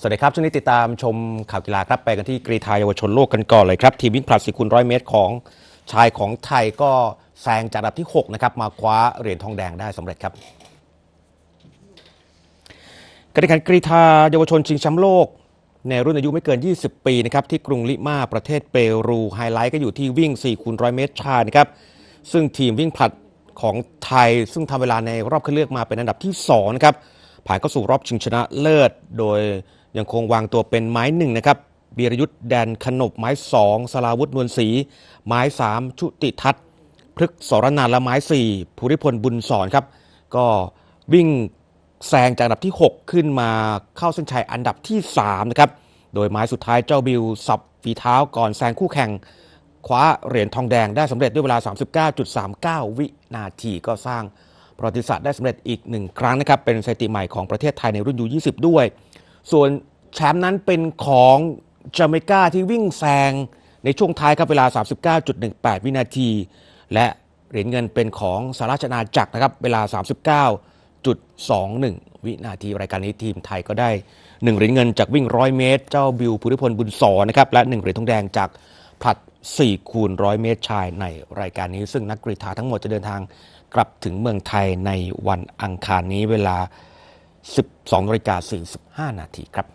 สวัสดีครับช่วงนี้ติดตามชมข่าวกีฬาครับไปกันที่กรีฑาเยาวชนโลกกันก่อนเลยครับ ทีมวิ่งผลัด4คูณร้อยเมตรของชายของไทยก็แซงจากอันดับที่ 6 นะครับ มาคว้าเหรียญทองแดงได้สำเร็จครับการแข่งขันกรีฑาเยาวชนชิงแชมป์โลก ในรุ่นอายุไม่เกิน 20 ปีนะครับที่กรุงลิมาประเทศเปรูไฮไลท์ก็อยู่ที่วิ่ง4คูณร้อยเมตรชายนะครับซึ่งทีมวิ่งผลัดของไทย ซึ่งทำเวลาในรอบคัดเลือกมาเป็นอันดับที่2นะครับผ่านเข้าสู่รอบชิงชนะเลิศ โดย ยังคงวางตัวเป็นไม้หนึ่งนะครับบีรยุทธ์แดนขนบไม้สองสลาวุธนวลศรีไม้สามชุติทัศน์พฤกษสรนานและไม้4ภูริพลบุญสอนครับ ก็วิ่งแซงจากอันดับที่ 6 ขึ้นมาเข้าเส้นชัยอันดับที่3นะครับโดยไม้สุดท้ายเจ้าบิวสับฝีเท้าก่อนแซงคู่แข่ง คว้าเหรียญทองแดงได้สำเร็จด้วยเวลา 39.39 วินาทีก็สร้างประวัติศาสตร์ได้สำเร็จอีกหนึ่งครั้งนะครับเป็นสถิติใหม่ของประเทศไทยในรุ่นยู20 ด้วย ส่วนแชมป์นั้นเป็นของจาเมกาที่วิ่งแซงในช่วงท้ายครับเวลา 39.18 วินาที และเหรียญเงินเป็นของสหราชอาณาจักรนะครับ เวลา 39.21 วินาที รายการนี้ทีมไทยก็ได้ 1 เหรียญเงินจากวิ่ง 100 เมตร เจ้าบิวภูริพลบุญสอนนะครับ และ 1 เหรียญทองแดงจากผลัด 4 คูณ 100 เมตรชายในรายการนี้ ซึ่งนักกรีฑาทั้งหมดจะเดินทางกลับถึงเมืองไทยในวันอังคารนี้เวลา 12นาฬิกา45 นาทีครับ